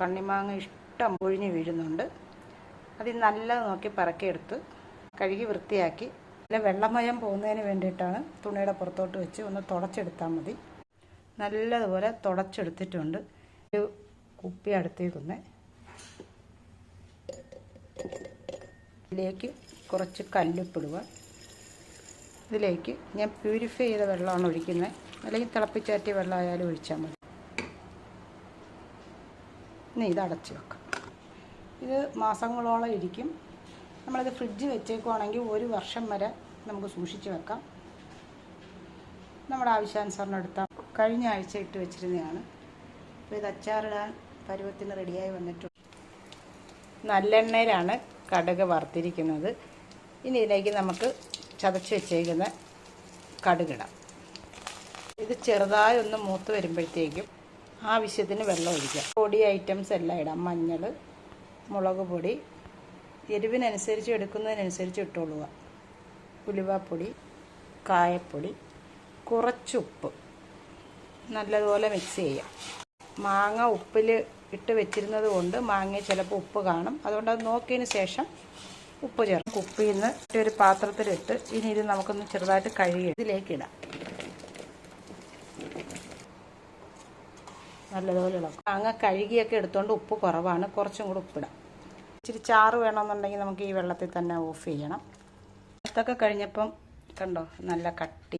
കണ്ണിമാങ്ങ ഇഷ്ടം പൊഴിഞ്ഞ് വീഴുന്നുണ്ട്. അതിൽ നല്ലത് നോക്കി പറക്കിയെടുത്ത് കഴുകി വൃത്തിയാക്കി നല്ല വെള്ളമയം പോകുന്നതിന് വേണ്ടിയിട്ടാണ് തുണിയുടെ പുറത്തോട്ട് വെച്ച് ഒന്ന് തുടച്ചെടുത്താൽ മതി. നല്ലതുപോലെ തുടച്ചെടുത്തിട്ടുണ്ട്. ഒരു കുപ്പി അടുത്തേക്കൊന്ന് ഇതിലേക്ക് കുറച്ച് കല്ലുപ്പിടുക. ഇതിലേക്ക് ഞാൻ പ്യൂരിഫൈ ചെയ്ത വെള്ളമാണ് ഒഴിക്കുന്നത്. അല്ലെങ്കിൽ തിളപ്പിച്ചാറ്റിയ വെള്ളമായാലും ഒഴിച്ചാൽ മതി. ഇനി ഇത് അടച്ച് വെക്കാം. ഇത് മാസങ്ങളോളം ഇരിക്കും. നമ്മളിത് ഫ്രിഡ്ജ് വെച്ചേക്കുവാണെങ്കിൽ ഒരു വർഷം വരെ നമുക്ക് സൂക്ഷിച്ച് വെക്കാം. നമ്മുടെ ആവശ്യാനുസരണം എടുത്താൽ കഴിഞ്ഞ ആഴ്ച ഇട്ട് വെച്ചിരുന്നതാണ്. അപ്പോൾ ഇത് അച്ചാറിടാൻ പരുവത്തിന് റെഡിയായി വന്നിട്ടുണ്ട്. നല്ലെണ്ണയിലാണ് കടുക് വറുത്തിരിക്കുന്നത്. ഇനി ഇതിലേക്ക് നമുക്ക് ചതച്ച് വെച്ചേക്കുന്ന കടുകിടാം. ഇത് ചെറുതായി ഒന്ന് മൂത്ത് വരുമ്പോഴത്തേക്കും ആവശ്യത്തിന് വെള്ളം ഒഴിക്കാം. പൊടി ഐറ്റംസ് എല്ലാം ഇടാം. മഞ്ഞൾ മുളക് പൊടി. എരിവിനനുസരിച്ച് എടുക്കുന്നതിനനുസരിച്ച് ഇട്ടോളുക. ഉലുവാപ്പൊടി കായപ്പൊടി കുറച്ചുപ്പ് നല്ലതുപോലെ മിക്സ് ചെയ്യാം. മാങ്ങ ഉപ്പിൽ ഇട്ട് വെച്ചിരുന്നത് കൊണ്ട് മാങ്ങ ചിലപ്പോൾ ഉപ്പ് കാണും. അതുകൊണ്ട് അത് നോക്കിയതിന് ശേഷം ഉപ്പ് ചേർക്കും. ഉപ്പിൽ നിന്ന് ഒരു പാത്രത്തിലിട്ട് ഇനി ഇത് നമുക്കൊന്ന് ചെറുതായിട്ട് കഴുകി ഇതിലേക്ക് നല്ലതുപോലെ ഇളക്കും. മാങ്ങ കഴുകിയൊക്കെ എടുത്തുകൊണ്ട് ഉപ്പ് കുറവാണ്. കുറച്ചും കൂടി ഉപ്പിടാം. ഇച്ചിരി ചാറ് വേണമെന്നുണ്ടെങ്കിൽ നമുക്ക് ഈ വെള്ളത്തിൽ തന്നെ ഓഫ് ചെയ്യണം. അതൊക്കെ കഴിഞ്ഞപ്പം കണ്ടോ നല്ല കട്ടി